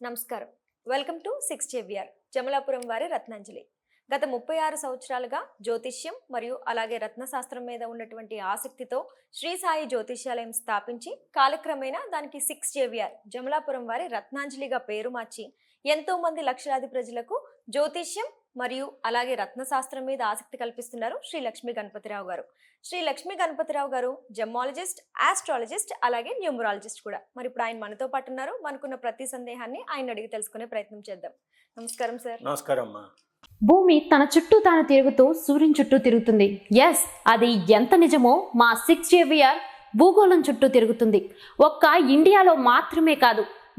నమస్కారం. Welcome to six JVR Jamalapuram వారి రత్నాంజలి. గత ముప్పై ఆరు సంవత్సరాలుగా జ్యోతిష్యం మరియు అలాగే రత్నశాస్త్రం మీద ఉన్నటువంటి ఆసక్తితో శ్రీ సాయి జ్యోతిష్యాలయం స్థాపించి కాలక్రమేణా దానికి సిక్స్ జేవిఆర్ జమలాపురం వారి రత్నాంజలిగా పేరు మార్చి ఎంతో మంది లక్షలాది ప్రజలకు జ్యోతిష్యం మరియు అలాగే రత్నశాస్త్రం మీద ఆసక్తి కల్పిస్తున్నారు శ్రీ లక్ష్మీ గణపతిరావు గారు. శ్రీ లక్ష్మీ గణపతిరావు గారు జెమాలజిస్ట్ ఆస్ట్రాలజిస్ట్ అలాగే న్యూమరాలజిస్ట్ కూడా. మరి ఇప్పుడు ఆయన మనతో పాటు ఉన్నారు. మనకున్న ప్రతి సందేహాన్ని ఆయన అడిగి తెలుసుకునే ప్రయత్నం చేద్దాం. నమస్కారం సార్. నమస్కారం అమ్మా. భూమి తన చుట్టూ తాను తిరుగుతూ సూర్యుని చుట్టూ తిరుగుతుంది. ఎస్ అది ఎంత నిజమో మా సిక్స్ జేవియర్ భూగోళం చుట్టూ తిరుగుతుంది. ఒక్క ఇండియాలో మాత్రమే కాదు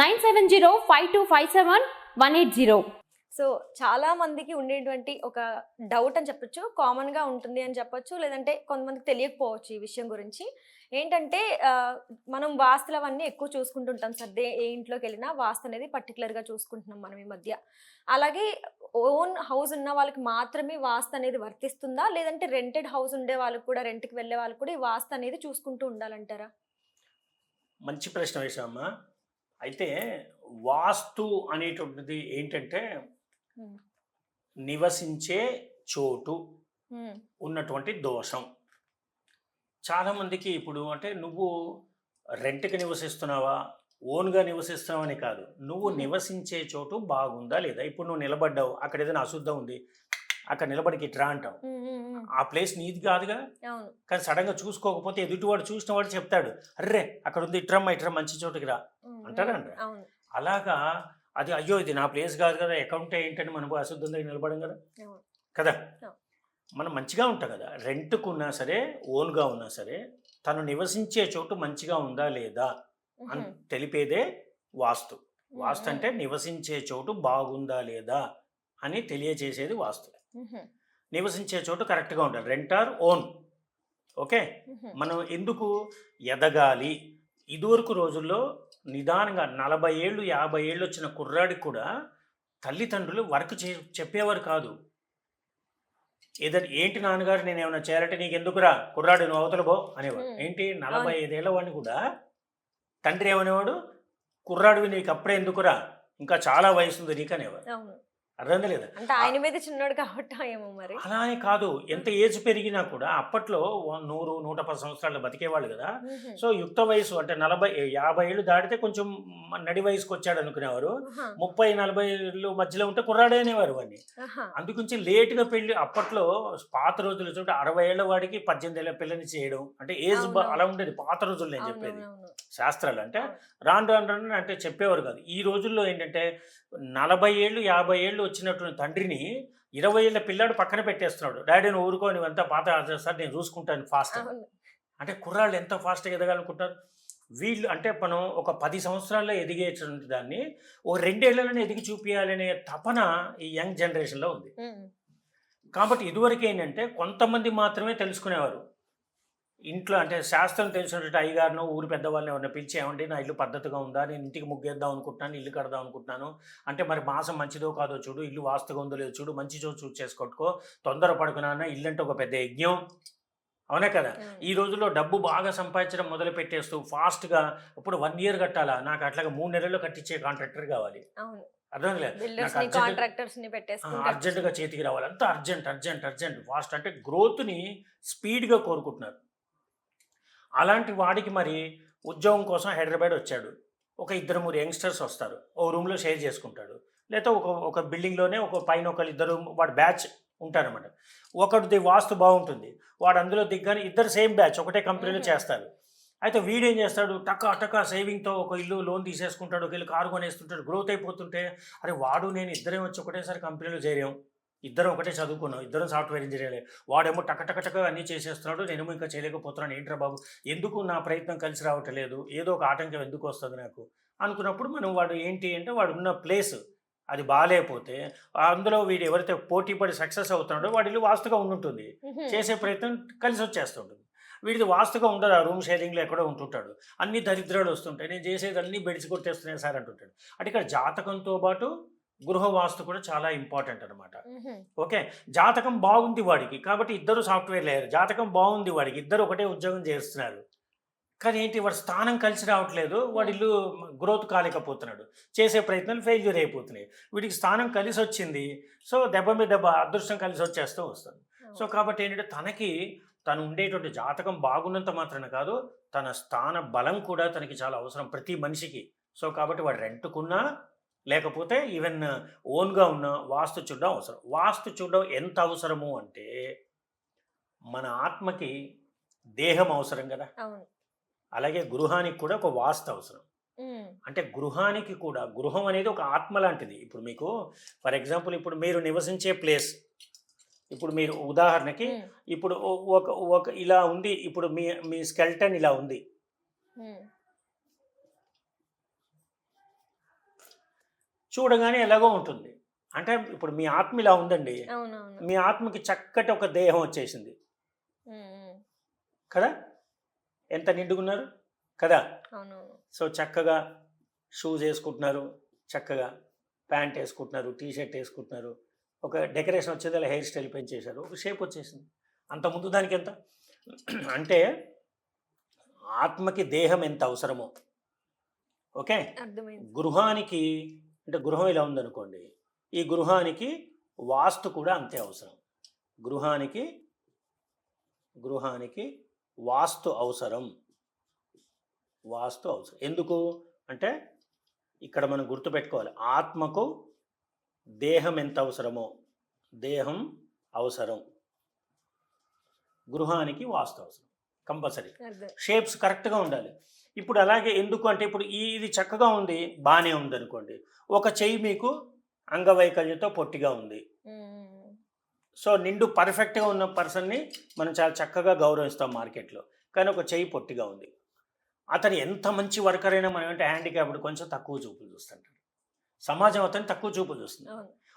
nine seven zero five two five seven one eight zero. So చాలా మందికి ఉండేటువంటి ఒక డౌట్ అని చెప్పొచ్చు కామన్గా ఉంటుంది అని చెప్పొచ్చు లేదంటే కొంతమందికి తెలియకపోవచ్చు ఈ విషయం గురించి. ఏంటంటే మనం వాస్తులు అవన్నీ ఎక్కువ చూసుకుంటుంటాం సార్. దే ఏ ఇంట్లోకి వెళ్ళినా వాస్తు అనేది particular గా చూసుకుంటున్నాం మనం ఈ మధ్య. అలాగే ఓన్ హౌస్ ఉన్న వాళ్ళకి మాత్రమే వాస్తు అనేది వర్తిస్తుందా? లేదంటే రెంటెడ్ హౌస్ ఉండే వాళ్ళకి కూడా రెంట్కి వెళ్ళే వాళ్ళకి కూడా ఈ వాస్తు అనేది చూసుకుంటూ ఉండాలంటారా? మంచి ప్రశ్న వేసామ్మా అయితే వాస్తు అనేటువంటిది ఏంటంటే. నివసించే చోటు ఉన్నటువంటి దోషం. చాలామందికి ఇప్పుడు అంటే నువ్వు రెంట్కి నివసిస్తున్నావా ఓన్గా నివసిస్తున్నావా అని కాదు. నువ్వు. నివసించే చోటు బాగుందా లేదా? ఇప్పుడు నువ్వు నిలబడ్డావు అక్కడ ఏదైనా అశుద్ధం ఉంది అక్కడ నిలబడికి ఇట్రా అంటావు. ఆ ప్లేస్ నీది కాదుగా? కానీ సడన్గా చూసుకోకపోతే ఎదుటివాడు చూసిన వాడు చెప్తాడు అర్రే అక్కడ ఉంది ఇట్రమ్మా ఇట్రా మంచి చోటుకి రా. ఉమ్, అంటారా ఉమ్, అంటారా? అవును. అలాగా అది అయ్యో ఇది నా ప్లేస్ కాదు కదా అకౌంట్ ఏంటని మనం అశుద్ధంగా నిలబడం కదా. కదా. మనం మంచిగా ఉంటాం కదా? రెంట్కు ఉన్నా సరే ఓన్గా ఉన్నా సరే తను నివసించే చోటు మంచిగా ఉందా లేదా అని తెలిపేదే వాస్తు. వాస్తు అంటే నివసించే చోటు బాగుందా లేదా అని తెలియజేసేది వాస్తు. నివసించే చోటు కరెక్ట్గా ఉండాలి. Rent or own. ఓకే? మనం ఎందుకు ఎదగాలి? ఇదివరకు రోజుల్లో నిదానంగా నలభై ఏళ్ళు యాభై ఏళ్ళు వచ్చిన కుర్రాడికి కూడా తల్లిదండ్రులు వర్క్ చే చెప్పేవారు కాదు. ఏదైనా ఏంటి నాన్నగారు నేను ఏమైనా చేయాలంటే నీకు ఎందుకురా కుర్రాడు నువ్వు అవతల పో అనేవాడు. ఏంటి? నలభై ఐదేళ్ళ వాడిని కూడా తండ్రి ఏమనేవాడు? కుర్రాడివి నీకు అప్పుడే ఎందుకురా? ఇంకా చాలా వయసు ఉంది నీకు అనేవాడు అర్థం లేదా అంటే ఆయన మీద చిన్నోడు కాబట్టి ఏమో మరి. అలా అని కాదు. ఎంత ఏజ్ పెరిగినా కూడా అప్పట్లో నూరు నూట పది సంవత్సరాలు బతికేవాళ్ళు కదా. సో యుక్త వయసు అంటే నలభై యాభై ఏళ్ళు దాటితే కొంచెం నడి వయసుకు వచ్చాడు అనుకునేవారు. ముప్పై నలభై ఏళ్ళు మధ్యలో ఉంటే కుర్రాడే అనేవారు వాడిని. అందుగురించి లేటుగా పెళ్ళి అప్పట్లో పాత రోజులు చూడండి అరవై ఏళ్ళ వాడికి పద్దెనిమిది ఏళ్ళ పిల్లని చేయడం. అంటే ఏజ్. అలా ఉండేది పాత రోజుల్లో నేను చెప్పేది. శాస్త్రాలు అంటే. రాను రాను రాను అంటే చెప్పేవారు కాదు. ఈ రోజుల్లో ఏంటంటే నలభై ఏళ్ళు యాభై ఏళ్ళు వచ్చినటువంటి తండ్రిని ఇరవై ఏళ్ళ పిల్లాడు పక్కన పెట్టేస్తున్నాడు. డాడీ నువ్వు ఊరుకో నువ్వెంత పాత సార్ నేను చూసుకుంటాను ఫాస్ట్. అంటే కుర్రాళ్ళు ఎంత ఫాస్ట్గా ఎదగాలనుకుంటారు వీళ్ళు అంటే మనం ఒక పది సంవత్సరాల్లో ఎదిగేటువంటి దాన్ని ఓ రెండేళ్ళలోనే ఎదిగి చూపించాలనే తపన ఈ యంగ్ జనరేషన్లో ఉంది. కాబట్టి ఇదివరకు ఏంటంటే కొంతమంది మాత్రమే తెలుసుకునేవారు. ఇంట్లో అంటే శాస్త్రం తెలిసినటువంటి అయ్యగారిను ఊరి పెద్దవాళ్ళని ఎవరిని పిలిచి ఏమండి నా ఇల్లు పద్ధతిగా ఉందా? నేను ఇంటికి ముగ్గేద్దాం అనుకుంటున్నాను ఇల్లు కడదాం అనుకుంటున్నాను. అంటే మరి మాసం మంచిదో కాదో చూడు ఇల్లు వాస్తుగా ఉందో లేదో చూడు మంచి చోటు చూసి చేసుకోట్టుకో. తొందర పడుకున్నా ఇల్లు అంటే ఒక పెద్ద యజ్ఞం. అవునే కదా. ఈ రోజుల్లో డబ్బు బాగా సంపాదించడం మొదలు పెట్టేస్తూ ఫాస్ట్గా ఇప్పుడు వన్ ఇయర్ కట్టాలా? నాకు అట్లాగా మూడు నెలల్లో కట్టించే కాంట్రాక్టర్ కావాలి. అర్జెంటుగా చేతికి రావాలి. అంత అర్జెంట్ అర్జెంట్ అర్జెంట్ ఫాస్ట్ అంటే గ్రోత్ని స్పీడ్గా కోరుకుంటున్నారు. అలాంటి వాడికి మరి ఉద్యోగం కోసం హైదరాబాద్ వచ్చాడు. ఒక ఇద్దరు మూడు యంగ్స్టర్స్ వస్తారు. ఓ రూమ్లో షేర్ చేసుకుంటాడు. లేదా ఒక ఒక బిల్డింగ్లోనే ఒక పైన ఒకరు ఇద్దరు వాడు బ్యాచ్ ఉంటారన్నమాట. ఒకటిది వాస్తు బాగుంటుంది. వాడు అందులో దిగ్గానే ఇద్దరు సేమ్ బ్యాచ్ ఒకటే కంపెనీలో. చేస్తారు. అయితే వీడేం చేస్తాడు? టక్క టక్క సేవింగ్తో ఒక ఇల్లు లోన్ తీసేసుకుంటాడు. ఒక ఇల్లు కారు కొనేస్తుంటాడు. గ్రోత్ అయిపోతుంటే అరే వాడు నేను ఇద్దరం వచ్చి ఒకటేసారి కంపెనీలో చేరాం. ఇద్దరం ఒకటే చదువుకున్నాం ఇద్దరం సాఫ్ట్వేర్ ఇంజనీర్ వాడేమో టక టక టక అన్నీ చేసేస్తున్నాడు నేనేమో ఇంకా చేయలేకపోతున్నాను ఏంట్రా బాబు? ఎందుకు నా ప్రయత్నం కలిసి రావట్లేదు? ఏదో ఒక ఆటంకం ఎందుకు వస్తుంది నాకు? అనుకున్నప్పుడు మనం వాడు ఏంటి అంటే వాడు ఉన్న ప్లేస్ అది బాగాలేకపోతే అందులో వీడు ఎవరైతే పోటీ పడి సక్సెస్ అవుతున్నాడో వాడి ఇల్లు వాస్తుగా ఉండుంటుంది. చేసే ప్రయత్నం కలిసి వచ్చేస్తుంటుంది. వీడిది వాస్తుగా ఉండదు ఆ రూమ్ షేరింగ్లో ఎక్కడో ఉంటుంటాడు. అన్ని దరిద్రాలు వస్తుంటాయి. నేను చేసేది అన్ని బెడిసి కొట్టేస్తున్నాయి సార్ అంటుంటాడు. అంటే ఇక్కడ జాతకంతో పాటు గృహ వాస్తు కూడా చాలా ఇంపార్టెంట్ అనమాట ఓకే? జాతకం బాగుంది వాడికి. కాబట్టి ఇద్దరు సాఫ్ట్వేర్ లేరు జాతకం బాగుంది వాడికి. ఇద్దరు ఒకటే ఉద్యోగం చేస్తున్నారు. కానీ ఏంటి? వాడి స్థానం కలిసి రావట్లేదు. వాడి ఇల్లు గ్రోత్ కాలేకపోతున్నాడు. చేసే ప్రయత్నాలు ఫెయిల్యూర్ అయిపోతున్నాయి. వీడికి స్థానం కలిసి వచ్చింది. సో దెబ్బ మీద దెబ్బ అదృష్టం కలిసి వచ్చేస్తూ వస్తుంది. సో కాబట్టి ఏంటంటే తనకి తను ఉండేటువంటి జాతకం బాగున్నంత మాత్రాన కాదు తన స్థాన బలం కూడా తనకి చాలా అవసరం ప్రతి మనిషికి. సో కాబట్టి వాడు రెంట్కున్నా లేకపోతే ఈవెన్ ఓన్గా ఉన్న వాస్తు చూడడం అవసరం. వాస్తు చూడడం ఎంత అవసరము అంటే మన ఆత్మకి దేహం అవసరం కదా. అలాగే గృహానికి కూడా ఒక వాస్తు అవసరం. అంటే గృహానికి కూడా గృహం అనేది ఒక ఆత్మ లాంటిది. ఇప్పుడు మీకు ఫర్ ఎగ్జాంపుల్ ఇప్పుడు మీరు నివసించే ప్లేస్. ఇప్పుడు మీరు ఉదాహరణకి ఇప్పుడు ఒక ఒక ఇలా ఉంది. ఇప్పుడు మీ మీ స్కెల్టన్ ఇలా ఉంది. చూడగానే ఎలాగో ఉంటుంది. అంటే ఇప్పుడు మీ ఆత్మ ఇలా ఉందండి. మీ ఆత్మకి చక్కటి ఒక దేహం వచ్చేసింది. కదా? ఎంత నిండుకున్నారు కదా? సో చక్కగా షూస్ వేసుకుంటున్నారు. చక్కగా ప్యాంట్ వేసుకుంటున్నారు టీ షర్ట్ వేసుకుంటున్నారు. ఒక డెకరేషన్ వచ్చేది అలా హెయిర్ స్టైల్ పెంచేశారు. ఒక షేప్ వచ్చేసింది. అంత ముందు దానికి ఎంత? అంటే ఆత్మకి దేహం ఎంత అవసరమో. ఓకే? గృహానికి అంటే గృహం ఇలా ఉందనుకోండి ఈ గృహానికి వాస్తు కూడా అంతే అవసరం. గృహానికి గృహానికి వాస్తు అవసరం. వాస్తు అవసరం. ఎందుకు? అంటే ఇక్కడ మనం గుర్తుపెట్టుకోవాలి. ఆత్మకు దేహం ఎంత అవసరమో దేహం అవసరం. గృహానికి వాస్తు అవసరం. కంపల్సరీ. షేప్స్ కరెక్ట్గా ఉండాలి. ఇప్పుడు అలాగే ఎందుకు అంటే ఇప్పుడు ఈ ఇది చక్కగా ఉంది బాగానే ఉంది అనుకోండి ఒక చెయ్యి మీకు అంగవైకల్యంతో పొట్టిగా ఉంది. సో నిండు పర్ఫెక్ట్గా ఉన్న పర్సన్ని మనం చాలా చక్కగా గౌరవిస్తాం మార్కెట్లో. కానీ ఒక చెయ్యి పొట్టిగా ఉంది. అతను ఎంత మంచి వర్కర్ అయినా మనం అంటే హ్యాండిక్యాప్డ్ కొంచెం తక్కువ చూపులు చూస్తుంటాడు. సమాజం అతను తక్కువ చూపులు చూస్తుంది.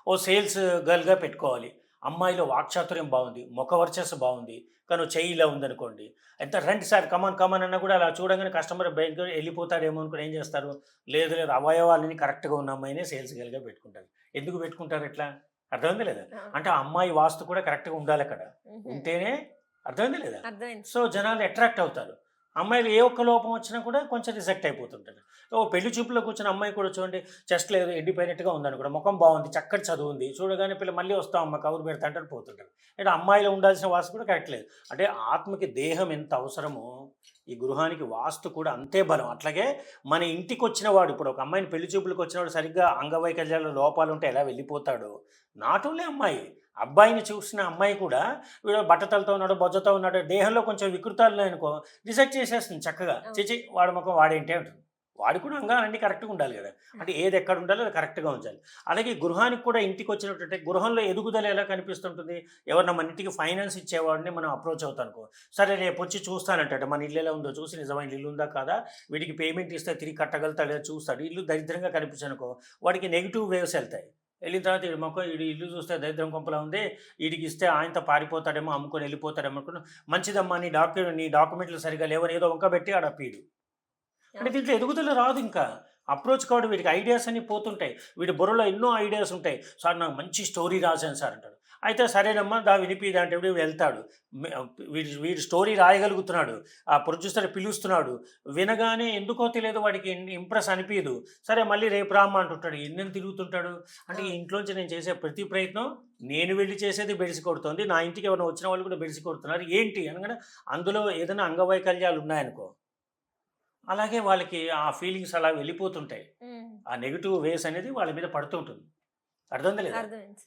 ఓ సేల్స్ గర్ల్గా పెట్టుకోవాలి. అమ్మాయిలో వాక్చాతుర్యం బాగుంది ముఖ వర్చస్సు బాగుంది కానీ చెయ్యి ఇలా ఉందనుకోండి. ఎంత రండి సార్ కమాన్ కమాన్ అన్నా కూడా అలా చూడగానే కస్టమర్ బ్యాంక్ వెళ్ళిపోతాడేమో అనుకుని ఏం చేస్తారు? లేదు లేదు అవయవాలని కరెక్ట్గా ఉన్న అమ్మాయినే సేల్స్ గర్ల్గా పెట్టుకుంటారు. ఎందుకు పెట్టుకుంటారు ఎట్లా అర్థమైంది లేదా. అంటే ఆ అమ్మాయి వాస్తు కూడా కరెక్ట్గా ఉండాలి అక్కడ. ఉంటేనే అర్థమైంది లేదా? సో జనాలు అట్రాక్ట్ అవుతారు. అమ్మాయిలు ఏ ఒక్క లోపం వచ్చినా కూడా కొంచెం రిజెక్ట్ అయిపోతుంటారు. ఓ పెళ్ళి చూపులో కూర్చున్న అమ్మాయి కూడా చూడండి చెస్ట్ లేదు ఎండిపోయినట్టుగా ఉందని కూడా ముఖం బాగుంది చక్కటి చదువు ఉంది. చూడగానే పిల్ల మళ్ళీ వస్తాం అమ్మ కబురు పెడతా అంటారు పోతుంటారు. అంటే అమ్మాయిలో ఉండాల్సిన వాస్తు కూడా కరెక్ట్ లేదు. అంటే ఆత్మకి దేహం ఎంత అవసరమో ఈ గృహానికి వాస్తు కూడా అంతే బలం. అట్లాగే మన ఇంటికి వచ్చిన వాడు ఇప్పుడు ఒక అమ్మాయిని పెళ్ళి చూపులకు వచ్చినవాడు సరిగ్గా అంగవైకల్యాల లోపాలు ఉంటే ఎలా వెళ్ళిపోతాడో నాట్ ఓన్లీ అమ్మాయి. అబ్బాయిని చూసిన అమ్మాయి కూడా వీడు బట్టతలతో ఉన్నాడు బొజ్జతో ఉన్నాడు దేహంలో కొంచెం వికృతాలు ఉన్నాయనుకో రిజెక్ట్ చేసేస్తుంది చక్కగా. చేచి వాడి ముఖం వాడేంటే ఉంటుంది వాడి కూడా అంగాలన్నీ కరెక్ట్గా ఉండాలి కదా. అంటే ఏది ఎక్కడ ఉండాలో అది కరెక్ట్గా ఉంచాలి. అలాగే గృహానికి కూడా ఇంటికి వచ్చినట్టు గృహంలో ఎదుగుదల ఎలా కనిపిస్తుంటుంది? ఎవరన్నా మన ఇంటికి ఫైనాన్స్ ఇచ్చేవాడిని మనం అప్రోచ్ అవుతానుకో. సరే రేపు వచ్చి చూస్తానంటాడు. మన ఇల్లు ఎలా ఉందో చూసి నిజమైన ఇల్లు ఉందా కాదా? వీడికి పేమెంట్ ఇస్తే తిరిగి కట్టగలుగుతాడు లేదా చూస్తాడు. ఇల్లు దరిద్రంగా కనిపించనుకో. వాడికి నెగిటివ్ వేవ్స్ వెళ్తాయి. వెళ్ళిన తర్వాత వీడి మొక్క వీడి ఇల్లు చూస్తే దరిద్రం కొంపలా ఉంది. వీడికి ఇస్తే ఆయనతో పారిపోతాడేమో అమ్ముకొని వెళ్ళిపోతాడేమో అనుకున్నా మంచిదమ్మా నీ డాక్యుమెంట్ నీ డాక్యుమెంట్లు సరిగా లేవని ఏదో వంక పెట్టి ఆడ పీడు అంటే దీంట్లో ఎదుగుదల రాదు ఇంకా. అప్రోచ్ కావడం వీడికి ఐడియాస్ అన్ని పోతుంటాయి. వీడి బుర్రలో ఎన్నో ఐడియాస్ ఉంటాయి. సార్ నాకు మంచి స్టోరీ రాశాను సార్ అంటాడు. అయితే సరేనమ్మా దా వినిపిది అంటే వీడు వెళ్తాడు. వీడి వీడి స్టోరీ రాయగలుగుతున్నాడు. ఆ ప్రొడ్యూసర్ పిలుస్తున్నాడు. వినగానే ఎందుకో తెలియదు వాడికి ఇంప్రెస్ అనిపించదు సరే మళ్ళీ రేపు రామ్మ అంటుంటాడు. ఎన్నెన్ని తిరుగుతుంటాడు? అంటే ఇంట్లోంచి నేను చేసే ప్రతి ప్రయత్నం నేను వెళ్ళి చేసేది బెడిసి కొడుతుంది. నా ఇంటికి ఎవరైనా వచ్చిన వాళ్ళు కూడా బెడిసి కొడుతున్నారు. ఏంటి? అనగానే అందులో ఏదైనా అంగవైకల్యాలు ఉన్నాయనుకో. అలాగే వాళ్ళకి ఆ ఫీలింగ్స్ అలా వెళ్ళిపోతుంటాయి. ఆ నెగిటివ్ వేస్ అనేది వాళ్ళ మీద పడుతుంటుంది అర్థం లేదా?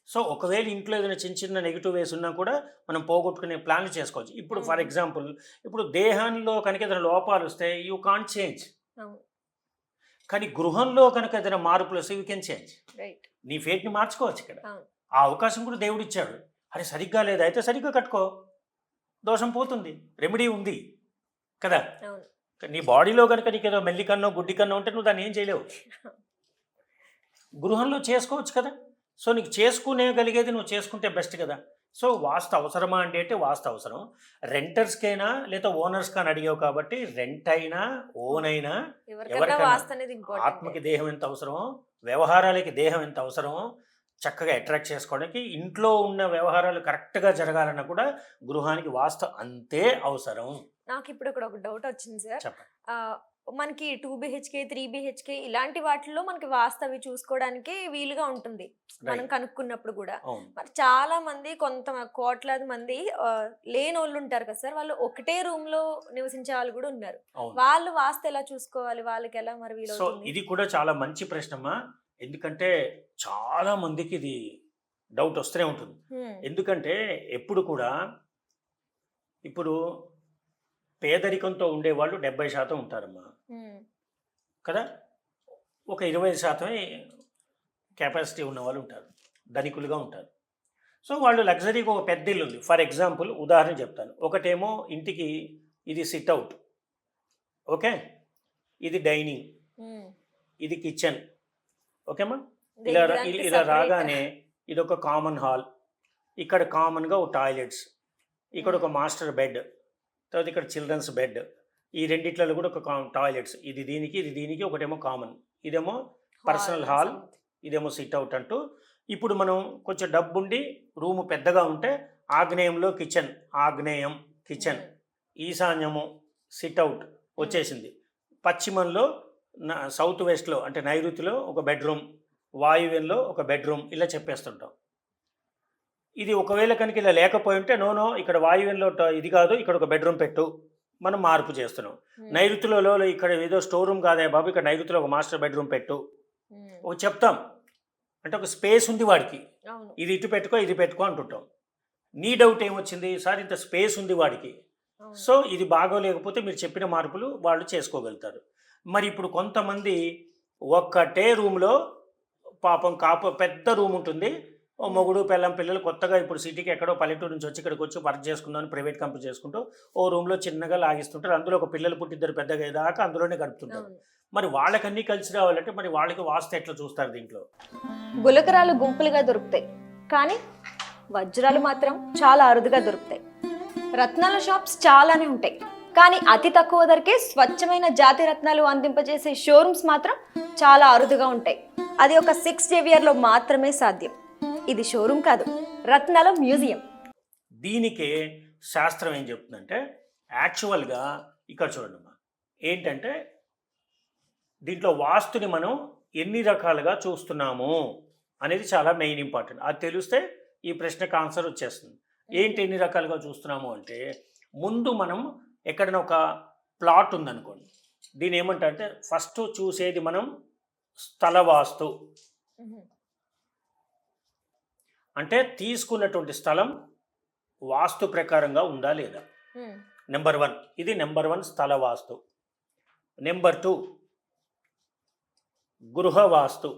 సో ఒకవేళ ఇంట్లో ఏదైనా చిన్న చిన్న నెగిటివ్ వేస్ ఉన్నా కూడా మనం పోగొట్టుకునే ప్లాన్లు చేసుకోవచ్చు. ఇప్పుడు ఫర్. ఎగ్జాంపుల్ ఇప్పుడు దేహంలో కనుక ఏదైనా లోపాలు వస్తే యూ కాంట్ చేంజ్. కానీ గృహంలో కనుక ఏదైనా మార్పులు వస్తే యూ కెన్ చేంజ్. నీ ఫేట్ని మార్చుకోవచ్చు ఇక్కడ. ఆ అవకాశం కూడా దేవుడు ఇచ్చాడు. అరే సరిగ్గా లేదు? అయితే సరిగ్గా కట్టుకో. దోషం పోతుంది. రెమెడీ ఉంది. కదా? నీ బాడీలో కనుక నీకు ఏదో మెల్లి కన్నో గుడ్డి కన్నో ఉంటే నువ్వు దాన్ని ఏం చేయలేవు? గృహంలో చేసుకోవచ్చు కదా? సో నీకు చేసుకునేగలిగేది నువ్వు చేసుకుంటే బెస్ట్ కదా? సో వాస్తు అవసరమా అంటే అంటే వాస్తు అవసరం. రెంటర్స్కైనా లేదా ఓనర్స్ కానీ అడిగావు కాబట్టి రెంట్ అయినా ఓన్ అయినా ఎవరికైనా ఆత్మకి దేహం ఎంత అవసరమో వ్యవహారాలకి దేహం ఎంత అవసరమో చక్కగా అట్రాక్ట్ చేసుకోవడానికి ఇంట్లో ఉన్న వ్యవహారాలు కరెక్ట్గా జరగాలన్నా కూడా గృహానికి వాస్తు అంతే అవసరం. నాకు ఇప్పుడు ఇక్కడ ఒక డౌట్ వచ్చింది సార్. మనకి టూ బిహెచ్కే త్రీ బిహెచ్కే ఇలాంటి వాటిల్లో మనకి వాస్తవి చూసుకోవడానికి వీలుగా ఉంటుంది. మనం. కనుక్కున్నప్పుడు కూడా. మరి చాలా మంది కొంత కోట్లాది మంది లేని వాళ్ళు ఉంటారు కదా సార్. వాళ్ళు ఒకటే రూమ్లో నివసించే వాళ్ళు కూడా ఉన్నారు. వాళ్ళు వాస్తు ఎలా చూసుకోవాలి? వాళ్ళకి ఎలా మరి వీలు సో ఇది కూడా చాలా మంచి ప్రశ్నమ్మా ఎందుకంటే చాలా మందికి ఇది డౌట్ వస్తూనే ఉంటుంది. ఎందుకంటే ఎప్పుడు కూడా ఇప్పుడు పేదరికంతో ఉండేవాళ్ళు డెబ్బై శాతం ఉంటారమ్మా. కదా? ఒక ఇరవై శాతమే కెపాసిటీ ఉన్న వాళ్ళు ఉంటారు. ధనికులుగా ఉంటారు. సో వాళ్ళు లగ్జరీగా ఒక పెద్ద ఇల్లు ఉంది. ఫర్ ఎగ్జాంపుల్ ఉదాహరణ చెప్తాను. ఒకటేమో ఇంటికి ఇది సిట్ అవుట్ ఓకే? ఇది డైనింగ్ ఇది కిచెన్ ఓకేమ్మా ఇలా- ఇలా రాగానే ఇది ఒక కామన్ హాల్ ఇక్కడ కామన్గా ఒక టాయిలెట్స్ ఇక్కడ ఒక మాస్టర్ బెడ్ తర్వాత ఇక్కడ చిల్డ్రన్స్ బెడ్. ఈ రెండిట్లలో కూడా ఒక టాయిలెట్స్. ఇది దీనికి ఇది దీనికి ఒకటేమో కామన్. ఇదేమో personal hall. ఇదేమో సిట్ అవుట్ అంటూ. ఇప్పుడు మనం కొంచెం డబ్బుండి రూము పెద్దగా ఉంటే ఆగ్నేయంలో కిచెన్. ఆగ్నేయం కిచెన్. ఈశాన్యము సిట్ అవుట్ వచ్చేసింది. పశ్చిమంలో సౌత్ వెస్ట్లో అంటే నైరుతిలో ఒక బెడ్రూమ్ వాయువ్యంలో ఒక బెడ్రూమ్ ఇలా చెప్పేస్తుంటాం. ఇది ఒకవేళ కనుక ఇలా లేకపోయి ఉంటే నోనో ఇక్కడ వాయువ్యంలో ఇది కాదు ఇక్కడ ఒక బెడ్రూమ్ పెట్టు. మనం మార్పు చేస్తున్నాం. నైరుతిలో ఇక్కడ ఏదో స్టోర్ రూమ్ కాదే బాబు ఇక్కడ నైరుతిలో ఒక మాస్టర్ బెడ్రూమ్ పెట్టు. ఒక చెప్తాం. అంటే ఒక స్పేస్ ఉంది వాడికి. ఇది ఇటు పెట్టుకో ఇది పెట్టుకో అంటుంటాం. నీ డౌట్ ఏమొచ్చింది? సార్ ఇంత స్పేస్ ఉంది వాడికి. సో ఇది బాగోలేకపోతే మీరు చెప్పిన మార్పులు వాళ్ళు చేసుకోగలుగుతారు. మరి ఇప్పుడు కొంతమంది ఒక్కటే రూమ్లో పాపం కాపు పెద్ద రూమ్ ఉంటుంది. ఓ మొగుడు పిల్లం పిల్లలు కొత్తగా ఇప్పుడు సిటీకి ఎక్కడో పల్లెటూరు నుంచి వచ్చి ఇక్కడికి వచ్చి వర్క్ చేసుకుందామని ప్రైవేట్ కంపెనీ చేసుకుంటూ ఓ రూమ్లో చిన్నగా లాగిస్తుంటారు. అందులో ఒక పిల్లలు పుట్టిద్దరు పెద్దగా అయ్యేదాకా అందులోనే గడుపుతుంటారు. మరి వాళ్ళకన్నీ కలిసి రావాలంటే మరి వాళ్ళకి వాస్తు ఎట్లా చూస్తారు దీంట్లో? గులకరాలు గుంపులుగా దొరుకుతాయి. కానీ వజ్రాలు మాత్రం చాలా అరుదుగా దొరుకుతాయి. రత్నాల షాప్స్ చాలానే ఉంటాయి. కానీ అతి తక్కువ ధరకే స్వచ్ఛమైన జాతి రత్నాలు అందింపజేసే షోరూమ్స్ మాత్రం చాలా అరుదుగా ఉంటాయి. అది ఒక సిక్స్లో మాత్రమే సాధ్యం. ఇది షోరూమ్ కాదు రత్నాల మ్యూజియం. దీనికే శాస్త్రం ఏం చెప్తుందంటే యాక్చువల్గా ఇక్కడ చూడండి అమ్మా ఏంటంటే దీంట్లో వాస్తుని మనం ఎన్ని రకాలుగా చూస్తున్నాము అనేది చాలా మెయిన్ ఇంపార్టెంట్. అది తెలిస్తే ఈ ప్రశ్నకు ఆన్సర్ వచ్చేస్తుంది. ఏంటి ఎన్ని రకాలుగా చూస్తున్నాము అంటే ముందు మనం ఎక్కడైనా ఒక ప్లాట్ ఉందనుకోండి దీని ఏమంటారంటే ఫస్ట్ చూసేది మనం స్థల వాస్తు. అంటే తీసుకున్నటువంటి స్థలం వాస్తు ప్రకారంగా ఉందా లేదా? నెంబర్ వన్ ఇది నెంబర్ వన్ స్థల వాస్తు. నెంబర్ టూ గృహవాస్తు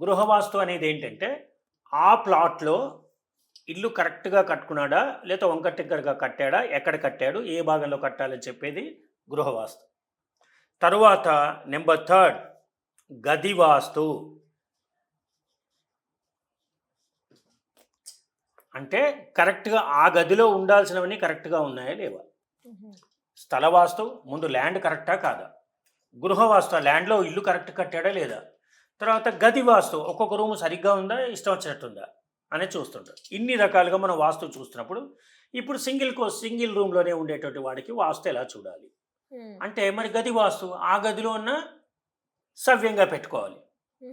గృహవాస్తు అనేది ఏంటంటే ఆ ప్లాట్లో ఇల్లు కరెక్ట్గా కట్టుకున్నాడా లేదా వంక టిక్కర్గా కట్టాడా ఎక్కడ కట్టాడు ఏ భాగంలో కట్టాలని చెప్పేది గృహవాస్తు తరువాత నెంబర్ థర్డ్ గది వాస్తు. అంటే కరెక్ట్గా ఆ గదిలో ఉండాల్సినవన్నీ కరెక్ట్గా ఉన్నాయా లేవా? స్థల వాస్తు ముందు ల్యాండ్ కరెక్టా కాదా? గృహ వాస్తు ల్యాండ్లో ఇల్లు కరెక్ట్ కట్టాడా లేదా? తర్వాత గది వాస్తు ఒక్కొక్క రూమ్ సరిగ్గా ఉందా ఇష్టం వచ్చినట్టుందా అనేది చూస్తుంటాం ఇన్ని రకాలుగా మనం వాస్తు చూస్తున్నప్పుడు ఇప్పుడు సింగిల్ కో సింగిల్ రూమ్లోనే ఉండేటువంటి వాడికి వాస్తు ఎలా చూడాలి? అంటే మరి గది వాస్తు ఆ గదిలో ఉన్న సవ్యంగా పెట్టుకోవాలి.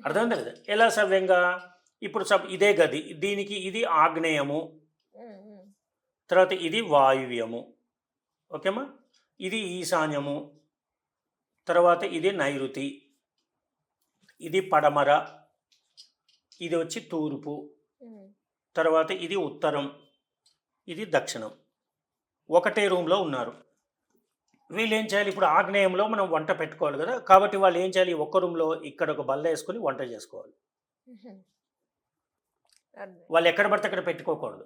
అర్థమైందా లేదా ఎలా సవ్యంగా? ఇప్పుడు సబ్ ఇదే గది దీనికి ఇది ఆగ్నేయము. తర్వాత ఇది వాయువ్యము. ఓకేమా? ఇది ఈశాన్యము. తర్వాత ఇది నైరుతి. ఇది పడమర. ఇది వచ్చి తూర్పు. తర్వాత ఇది ఉత్తరం. ఇది దక్షిణం. ఒకటే రూమ్లో ఉన్నారు. వీళ్ళు ఏం చేయాలి? ఇప్పుడు ఆగ్నేయంలో మనం వంట పెట్టుకోవాలి కదా. కాబట్టి వాళ్ళు ఏం చేయాలి? ఒక్క రూమ్లో ఇక్కడ ఒక బల్ల వేసుకొని వంట చేసుకోవాలి. వాళ్ళు ఎక్కడ పడితే అక్కడ పెట్టుకోకూడదు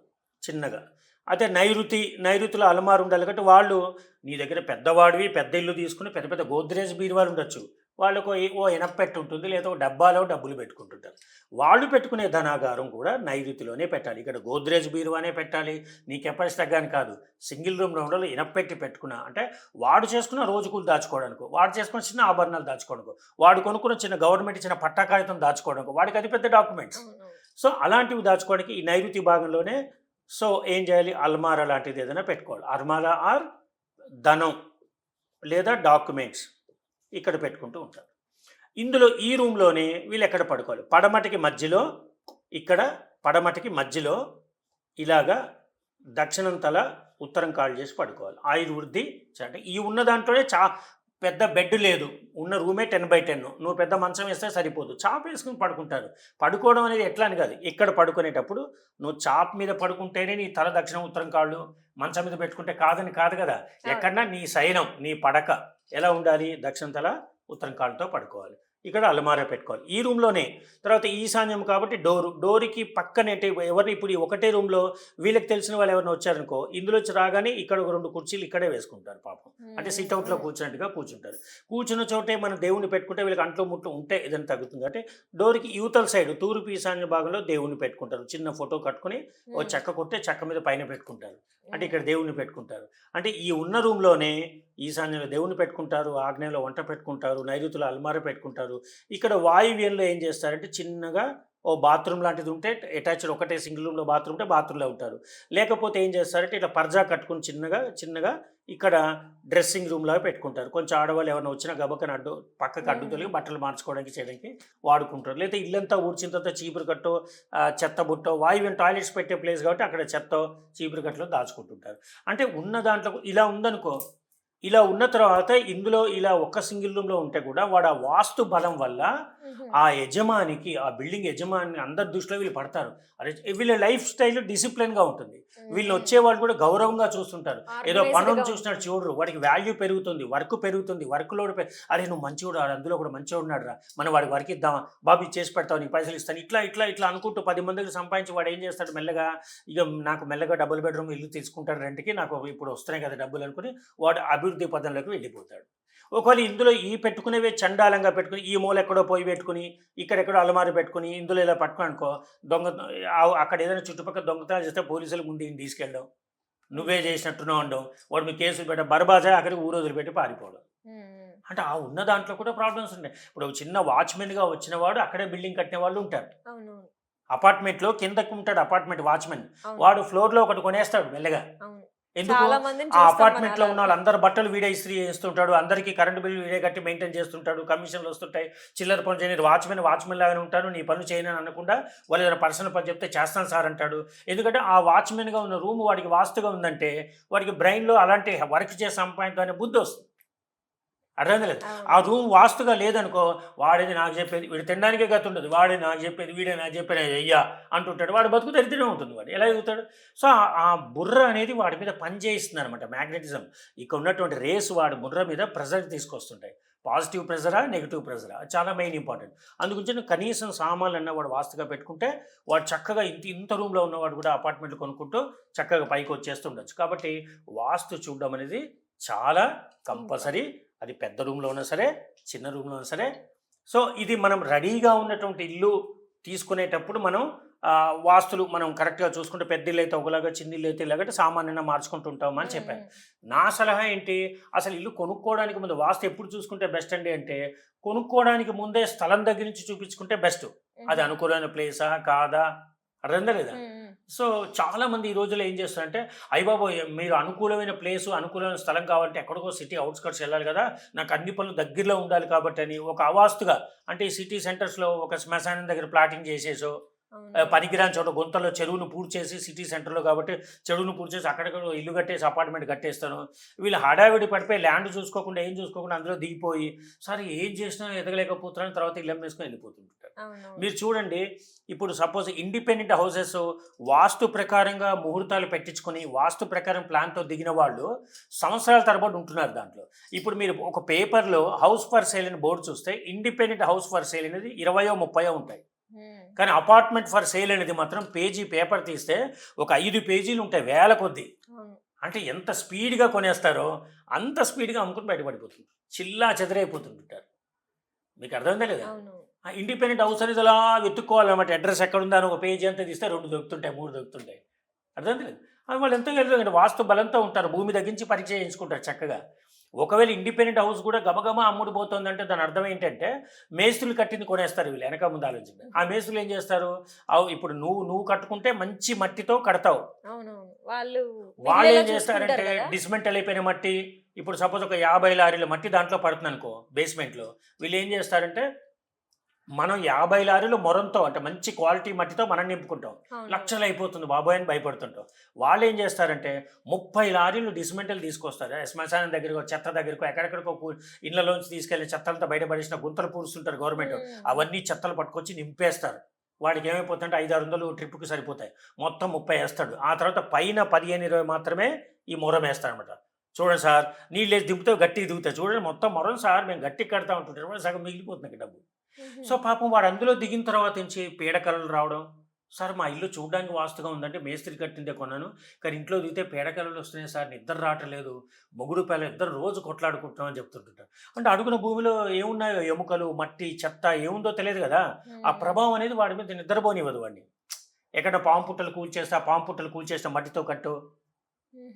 చిన్నగా. అయితే నైరుతి నైరుతిలో అలమారు ఉండాలి కాబట్టి వాళ్ళు నీ దగ్గర పెద్దవాడివి పెద్ద ఇల్లు తీసుకుని పెద్ద పెద్ద గోద్రేజ్ బీరువాలు ఉండొచ్చు. వాళ్ళకు ఓ- ఎనపెట్టు ఉంటుంది లేదా ఓ డబ్బాలో డబ్బులు పెట్టుకుంటుంటారు. వాళ్ళు పెట్టుకునే ధనాగారం కూడా నైరుతిలోనే పెట్టాలి. ఇక్కడ గోద్రేజ్ బీరువానే పెట్టాలి. నీ కెపాసిటీ తగ్గాని కాదు. సింగిల్ రూమ్ రౌండ్లో ఇనపెట్టి పెట్టుకున్నా అంటే వాడు చేసుకున్న రోజుకులు దాచుకోవడానికి వాడు చేసుకున్న చిన్న ఆభరణాలు దాచుకోవడానికి వాడు కొనుక్కున్న చిన్న గవర్నమెంట్ ఇచ్చిన పట్టా కాగితం దాచుకోవడానికి వాడికి అది పెద్ద డాక్యుమెంట్స్ సో అలాంటివి దాచుకోవడానికి ఈ నైరుతి భాగంలోనే సో ఏం చేయాలి? అల్మారా లాంటిది ఏదైనా పెట్టుకోవాలి. అల్మారా ఆర్ ధనం లేదా డాక్యుమెంట్స్ ఇక్కడ పెట్టుకుంటూ ఉంటారు. ఇందులో ఈ రూమ్లోనే వీళ్ళు ఎక్కడ పడుకోవాలి? పడమటికి మధ్యలో ఇక్కడ పడమటికి మధ్యలో ఇలాగా దక్షిణం తల ఉత్తరం కాళ్ళు చేసి పడుకోవాలి. ఆయుర్వృద్ధి అంటే ఈ ఉన్న దాంట్లోనే చా పెద్ద బెడ్ లేదు. ఉన్న రూమే టెన్ బై టెన్. నువ్వు పెద్ద మంచం వేస్తే సరిపోదు. చాప్ వేసుకుని పడుకుంటారు. పడుకోవడం అనేది ఎట్లా అని కాదు. ఇక్కడ పడుకునేటప్పుడు నువ్వు చాప్ మీద పడుకుంటేనే నీ తల దక్షిణం ఉత్తరం కాళ్ళు మంచం మీద పెట్టుకుంటే కాదని కాదు కదా. ఎక్కడన్నా నీ శయనం నీ పడక ఎలా ఉండాలి? దక్షిణ తల ఉత్తరం కాళ్ళతో పడుకోవాలి. ఇక్కడ అలమారా పెట్టుకోవాలి. ఈ రూమ్లోనే. తర్వాత ఈశాన్యం కాబట్టి డోరు. డోర్కి పక్కనే ఎవరిని ఇప్పుడు ఈ ఒకటే రూమ్లో వీళ్ళకి తెలిసిన వాళ్ళు ఎవరైనా వచ్చారనుకో ఇందులో వచ్చి రాగానే ఇక్కడ ఒక రెండు కుర్చీలు ఇక్కడే వేసుకుంటారు పాపం. అంటే సిట్ అవుట్లో కూర్చున్నట్టుగా కూర్చుంటారు. కూర్చున్న చోటే మన దేవుని పెట్టుకుంటే వీళ్ళకి అంట్లో ముట్లు ఉంటే ఏదైనా తగ్గుతుంది. అంటే డోర్కి యూతల సైడ్ తూర్పు ఈశాన్య భాగంలో దేవుని పెట్టుకుంటారు. చిన్న ఫోటో కట్టుకుని ఓ చెక్క కొట్టే చెక్క మీద పైన పెట్టుకుంటారు. అంటే ఇక్కడ దేవుని పెట్టుకుంటారు. అంటే ఈ ఉన్న రూమ్లోనే ఈశాన్యంలో దేవుని పెట్టుకుంటారు ఆగ్నేయంలో వంట పెట్టుకుంటారు నైరుతిలో అల్మార పెట్టుకుంటారు. ఇక్కడ వాయువ్యంలో ఏం చేస్తారంటే చిన్నగా ఓ బాత్రూమ్ లాంటిది ఉంటే అటాచ్డ్ ఒకటే సింగిల్ రూమ్లో బాత్రూమ్ ఉంటే బాత్రూంలో ఉంటారు. లేకపోతే ఏం చేస్తారంటే ఇట్లా పర్జా కట్టుకుని చిన్నగా చిన్నగా ఇక్కడ డ్రెస్సింగ్ రూమ్ లాగా పెట్టుకుంటారు. కొంచెం ఆడవాళ్ళు ఎవరైనా వచ్చినా గబక్కన అడ్డు పక్కకు అడ్డు తొలగి బట్టలు మార్చుకోవడానికి చేయడానికి వాడుకుంటారు. లేదా ఇల్లంతా ఊడ్చిన తర్వాత చీపురు కట్టో చెత్త బుట్టో వాయువ్యం టాయిలెట్స్ పెట్టే ప్లేస్ కాబట్టి అక్కడ చెత్త చీపురు కట్టలో దాచుకుంటుంటారు. అంటే ఉన్న దాంట్లో ఇలా ఉందనుకో ఇలా ఉన్న తర్వాత ఇందులో ఇలా ఒక్క సింగిల్ రూమ్లో ఉంటే కూడా వాడు ఆ వాస్తు బలం వల్ల ఆ యజమానికి ఆ బిల్డింగ్ యజమాని అందరి దృష్టిలో వీళ్ళు పడతారు. అరే వీళ్ళ లైఫ్ స్టైల్ డిసిప్లిన్గా ఉంటుంది. వీళ్ళు వచ్చే వాళ్ళు కూడా గౌరవంగా చూస్తుంటారు. ఏదో పనులు చూసినట్టు చూడరు. వాడికి వాల్యూ పెరుగుతుంది వర్క్ పెరుగుతుంది వర్క్ లోడ్ అరే నువ్వు మంచివాడు అందులో కూడా మంచివాడు ఉన్నాడు రా. మనం వాడికి వర్క్ ఇద్దామా? బాబు చేసి పెడతావు నీకు పైసలు ఇస్తాను. ఇట్లా ఇట్లా ఇట్లా అనుకుంటూ పది మందికి సంపాదించి వాడు ఏం చేస్తాడు మెల్లగా? ఇక నాకు మెల్లగా డబుల్ బెడ్రూమ్ ఇల్లు తీసుకుంటాడు రెంట్కి నాకు ఇప్పుడు వస్తున్నాయి కదా డబ్బులు అనుకుని వాడు అభివృద్ధి పదంలోకి వెళ్ళిపోతాడు. ఒకవేళ ఇందులో ఈ పెట్టుకునేవే చండాలంగా పెట్టుకుని ఈ మూల ఎక్కడో పోయి పెట్టుకుని ఇక్కడెక్కడో అలమారి పెట్టుకుని ఇందులో ఇలా పట్టుకుని అనుకో దొంగ అక్కడ ఏదైనా చుట్టుపక్కల దొంగతనాలు చేస్తే పోలీసులు ముందు ఈయన తీసుకెళ్ళడం. నువ్వే చేసినట్టున్నావు అనడం వాడు మీ కేసులు పెట్ట బర్బాజా అక్కడికి ఊరోజులు పెట్టి పారిపోవడం. అంటే ఆ ఉన్న దాంట్లో కూడా ప్రాబ్లమ్స్ ఉన్నాయి. ఇప్పుడు ఒక చిన్న వాచ్మెన్గా వచ్చిన వాడు అక్కడే బిల్డింగ్ కట్టిన వాళ్ళు ఉంటారు. అపార్ట్మెంట్లో కిందకు ఉంటాడు అపార్ట్మెంట్ వాచ్మెన్. వాడు ఫ్లోర్లో ఒకటి కొనేస్తాడు మెల్లగా. ఎందుకు? ఆ అపార్ట్మెంట్లో ఉన్న వాళ్ళందరూ బట్టలు వీడే ఇస్త్రీ చేస్తుంటాడు అందరికీ కరెంట్ బిల్లు వీడే కట్టి మెయింటైన్ చేస్తుంటాడు కమిషన్లు వస్తుంటాయి చిల్లర పనులు చేయని వాచ్మెన్ వాచ్మెన్ లాగానే ఉంటాను నీ పనులు చేయను అని అనకుండా వాళ్ళు ఏదైనా పర్సనల్ పని చెప్తే చేస్తాను సార్ అంటాడు. ఎందుకంటే ఆ వాచ్మెన్గా ఉన్న రూమ్ వాడికి వాస్తుగా ఉందంటే వాడికి బ్రెయిన్లో అలాంటి వర్క్ చేసి సంపాదించడం అనే బుద్ధి వస్తుంది. అర్థం లేదు. ఆ. రూమ్ వాస్తుగా లేదనుకో వాడేది నాకు చెప్పేది వీడు తినడానికే గతి ఉండదు వాడే నాకు చెప్పేది వీడే నాకు చెప్పేది అయ్యా అంటుంటాడు. వాడు బతుకు దరిద్రం ఉంటుంది వాడు. ఎలా ఎదుగుతాడు? సో ఆ- బుర్ర అనేది వాడి మీద పని చేయిస్తుంది అనమాట మ్యాగ్నెటిజం. ఇక్కడ ఉన్నటువంటి రేస్ వాడి బుర్ర మీద ప్రెజర్ తీసుకొస్తుంటాయి. పాజిటివ్ ప్రెజరా నెగిటివ్ ప్రెజరా? చాలా మెయిన్ ఇంపార్టెంట్. అందుగురించి కనీసం సామాన్లు అన్న వాడు వాస్తుగా పెట్టుకుంటే వాడు చక్కగా ఇంత ఇంత రూమ్లో ఉన్నవాడు కూడా అపార్ట్మెంట్లు కొనుక్కుంటూ చక్కగా పైకి వచ్చేస్తుండొచ్చు కాబట్టి వాస్తు చూడడం అనేది చాలా కంపల్సరీ అది పెద్ద రూమ్లో ఉన్నా సరే చిన్న రూమ్లో ఉన్నా సరే. సో ఇది మనం రెడీగా ఉన్నటువంటి ఇల్లు తీసుకునేటప్పుడు మనం వాస్తులు మనం కరెక్ట్గా చూసుకుంటే పెద్ద ఇల్లు అయితే ఒకలాగా చిన్న ఇల్లు అయితే ఇలాగంటే సామాన్యంగా మార్చుకుంటూ ఉంటామని చెప్పాను నా సలహా ఏంటి? అసలు ఇల్లు కొనుక్కోవడానికి ముందు వాస్తు ఎప్పుడు చూసుకుంటే బెస్ట్ అండి అంటే కొనుక్కోవడానికి ముందే స్థలం దగ్గర నుంచి చూపించుకుంటే బెస్ట్. అది అనుకూలమైన ప్లేసా? కాదా? అర్థం లేదా సో చాలా మంది ఈ రోజుల్లో ఏం చేస్తారంటే అయ్యబాబు మీరు అనుకూలమైన ప్లేసు అనుకూలమైన స్థలం కావాలంటే ఎక్కడికో సిటీ అవుట్స్కట్స్ వెళ్ళాలి కదా నాకు అన్ని పనులు దగ్గరలో ఉండాలి కాబట్టి అని ఒక అవాస్తుగా అంటే ఈ సిటీ సెంటర్స్లో ఒక శ్మశానం దగ్గర ప్లాటింగ్ చేసేసో పనికిరాని చోట గుంతలో చెరువును పూర్తి చేసి సిటీ సెంటర్లో కాబట్టి చెరువును పూర్తి చేసి అక్కడక్కడ ఇల్లు కట్టేసి అపార్ట్మెంట్ కట్టేస్తాను. వీళ్ళు హడావిడి పడిపోయి ల్యాండ్ చూసుకోకుండా ఏం చూసుకోకుండా అందులో దిగిపోయి సరే ఏం చేసినా ఎదగలేకపోతున్నాను తర్వాత ఇల్లు అమ్మేసుకొని వెళ్ళిపోతుంటారు. మీరు చూడండి ఇప్పుడు సపోజ్ ఇండిపెండెంట్ హౌసెస్ వాస్తు ప్రకారంగా ముహూర్తాలు పెట్టించుకొని వాస్తు ప్రకారం ప్లాన్తో దిగిన వాళ్ళు సంవత్సరాల తరబడి ఉంటున్నారు దాంట్లో. ఇప్పుడు మీరు ఒక పేపర్లో హౌస్ ఫర్ సేల్ అని బోర్డు చూస్తే ఇండిపెండెంట్ హౌస్ ఫర్ సేల్ అనేది ఇరవయో ముప్పయో ఉంటాయి. కానీ అపార్ట్మెంట్ ఫర్ సేల్ అనేది మాత్రం పేజీ పేపర్ తీస్తే ఒక ఐదు పేజీలు ఉంటాయి వేల కొద్దీ. అంటే ఎంత స్పీడ్గా కొనేస్తారో అంత స్పీడ్గా అమ్ముకుని బయటపడిపోతుంది. చిల్లా చెదరైపోతుంటారు మీకు అర్థమైందా లేదా? ఇండిపెండెంట్ హౌస్ అనేది అలా వెతుక్కోవాలన్నమాట. అడ్రస్ ఎక్కడ ఉందా అని ఒక పేజీ అంతా తీస్తే రెండు దొరుకుతుంటాయి మూడు దొరుకుతుంటాయి. అర్థమైంది లేదు? అది వాళ్ళు ఎంతో వెళ్తుంది వాస్తు బలంతో ఉంటారు. భూమి తగ్గించి పరీక్ష చేయించుకుంటారు చక్కగా. ఒకవేళ ఇండిపెండెంట్ హౌస్ కూడా గబగబా అమ్ముడు పోతుందంటే దాని అర్థం ఏంటంటే మేస్త్రులు కట్టింది కొనేస్తారు వీళ్ళు వెనక ముందు ఆలోచించి ఆ మేస్త్రులు ఏం చేస్తారు? ఇప్పుడు నువ్వు నువ్వు కట్టుకుంటే మంచి మట్టితో కడతావు. వాళ్ళు వాళ్ళు ఏం చేస్తారంటే. డిస్మెంటల్ అయిపోయిన మట్టి ఇప్పుడు సపోజ్ ఒక యాభై లారీల మట్టి దాంట్లో పడుతుంది అనుకో బేస్మెంట్లో వీళ్ళు ఏం చేస్తారంటే మనం యాభై లారీలు మొరంతో అంటే మంచి క్వాలిటీ మట్టితో మనం నింపుకుంటాం. లక్షలు అయిపోతుంది బాబోయ్ అని భయపడుతుంటాం. వాళ్ళు ఏం చేస్తారంటే ముప్పై లారీలు డిస్మెంటల్ తీసుకొస్తారు. శ్మశానం దగ్గరకు చెత్త దగ్గరకు ఎక్కడెక్కడికో ఇళ్ళలోంచి తీసుకెళ్ళి చెత్తంతా బయటపడేసిన గుంతలు పూరుస్తుంటారు గవర్నమెంట్. అవన్నీ చెత్తలు పట్టుకొచ్చి నింపేస్తారు. వాడికి ఏమైపోతుందంటే ఐదు ఆరు వందలు ట్రిప్కి సరిపోతాయి. మొత్తం ముప్పై వేస్తాడు. ఆ తర్వాత పైన పదిహేను ఇరవై మాత్రమే ఈ మొరం వేస్తాడు అనమాట చూడండి సార్ నీళ్ళు వేసి దింపితే గట్టికి దిగుతాయి. చూడండి మొత్తం మొరం సార్ మేము గట్టికి కడతా ఉంటుంటారు వాడు సగం మిగిలిపోతుంది డబ్బు. సో పాపం వాడు అందులో దిగిన తర్వాత నుంచి పీడకలలు రావడం సార్ మా ఇల్లు చూడడానికి వాస్తుగా ఉందంటే మేస్త్రి కట్టిందే కొన్నాను. కానీ ఇంట్లో దిగితే పీడకలలు వస్తున్నాయి సార్ నిద్ర రావట్లేదు. మొగుడు పిల్ల ఇద్దరు రోజు కొట్లాడుకుంటున్నాం అని చెప్తుంటుంటారు. అంటే అడుగున భూమిలో ఏమున్నాయో ఎముకలు మట్టి చెత్త ఏముందో తెలియదు కదా? ఆ. ప్రభావం అనేది వాడి మీద నిద్రపోనివ్వదు వాడిని. ఎక్కడ పాము పుట్టలు కూల్చేస్తే పాము పుట్టలు కూల్చేసిన మట్టితో కట్టు.